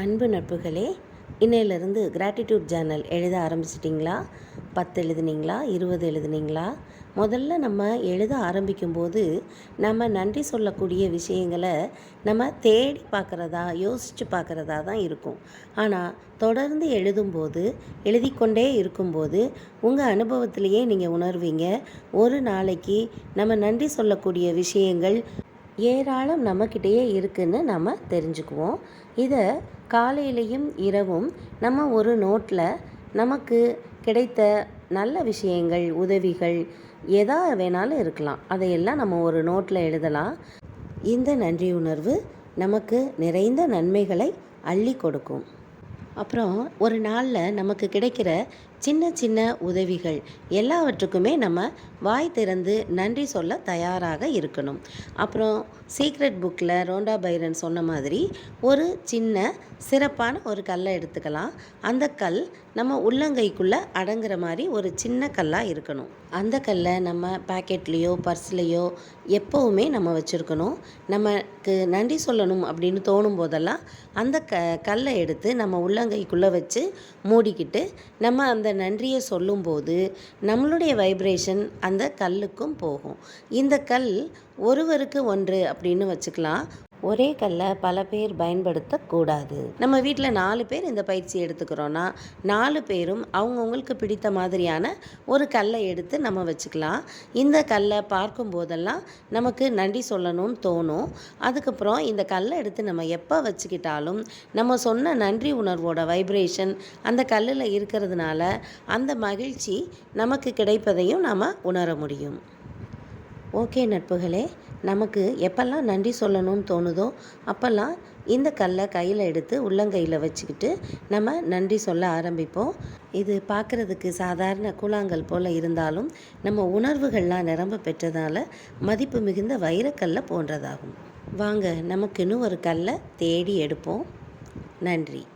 அன்பு நட்புகளே இன்னையிலிருந்து gratitude Journal எழுத ஆரம்பிச்சிட்டிங்களா? பத்து எழுதுனீங்களா? இருபது எழுதுனீங்களா? முதல்ல நம்ம எழுத ஆரம்பிக்கும்போது நம்ம நன்றி சொல்லக்கூடிய விஷயங்களை நம்ம தேடி பார்க்குறதா யோசித்து பார்க்குறதா தான் இருக்கும். ஆனால் தொடர்ந்து எழுதும்போது எழுதிக்கொண்டே இருக்கும்போது உங்கள் அனுபவத்திலேயே நீங்கள் உணர்வீங்க ஒரு நாளைக்கு நம்ம நன்றி சொல்லக்கூடிய விஷயங்கள் ஏராளம் நம்மக்கிட்டேயே இருக்குதுன்னு நம்ம தெரிஞ்சுக்குவோம். இதை காலையிலையும் இரவும் நம்ம ஒரு நோட்டில் நமக்கு கிடைத்த நல்ல விஷயங்கள் உதவிகள் எதா வேணாலும் இருக்கலாம். அதையெல்லாம் நம்ம ஒரு நோட்டில் எழுதலாம். இந்த நன்றி உணர்வு நமக்கு நிறைந்த நன்மைகளை அள்ளி கொடுக்கும். அப்புறம் ஒரு நாளில் நமக்கு கிடைக்கிற சின்ன சின்ன உதவிகள் எல்லாவற்றுக்குமே நம்ம வாய் திறந்து நன்றி சொல்ல தயாராக இருக்கணும். அப்புறம் சீக்ரெட் புக்கில் ரோண்டா பைரன் சொன்ன மாதிரி ஒரு சின்ன சிறப்பான ஒரு கல்லை எடுத்துக்கலாம். அந்த கல் நம்ம உள்ளங்கைக்குள்ளே அடங்குற மாதிரி ஒரு சின்ன கல்லாக இருக்கணும். அந்த கல்லை நம்ம பேக்கெட்லேயோ பர்ஸ்லேயோ எப்போவுமே நம்ம வச்சுருக்கணும். நமக்கு நன்றி சொல்லணும் அப்படின்னு தோணும் போதெல்லாம் அந்த க கல்லை எடுத்து நம்ம உள்ளங்கைக்குள்ளே வச்சு மூடிக்கிட்டு நம்ம அந்த நன்றியை சொல்லும்போது நம்மளுடைய வைப்ரேஷன் அந்த கல்லுக்கும் போகும். இந்த கல் ஒருவருக்கு ஒன்று அப்படின்னு வச்சுக்கலாம். ஒரே கல்லை பல பேர் பயன்படுத்தக்கூடாது. நம்ம வீட்டில் நாலு பேர் இந்த பயிற்சி எடுத்துக்கிறோன்னா நாலு பேரும் அவங்கவுங்களுக்கு பிடித்த மாதிரியான ஒரு கல்லை எடுத்து நம்ம வச்சுக்கலாம். இந்த கல்லை பார்க்கும் போதெல்லாம் நமக்கு நன்றி சொல்லணும்னு தோணும். அதுக்கப்புறம் இந்த கல்லை எடுத்து நம்ம எப்போ வச்சுக்கிட்டாலும் நம்ம சொன்ன நன்றி உணர்வோட வைப்ரேஷன் அந்த கல்லில் இருக்கிறதுனால அந்த மகிழ்ச்சி நமக்கு கிடைப்பதையும் நாம் உணர முடியும். ஓகே நட்புகளே நமக்கு எப்பெல்லாம் நன்றி சொல்லணும்னு தோணுதோ அப்போல்லாம் இந்த கல்லை கையில் எடுத்து உள்ளங்கையில் வச்சுக்கிட்டு நம்ம நன்றி சொல்ல ஆரம்பிப்போம். இது பார்க்குறதுக்கு சாதாரண கூழாங்கல் போல் இருந்தாலும் நம்ம உணர்வுகள்லாம் நிரம்ப பெற்றதால் மதிப்பு மிகுந்த வைரக்கல்லை போன்றதாகும். வாங்க நமக்குன்னு ஒரு கல்லை தேடி எடுப்போம். நன்றி.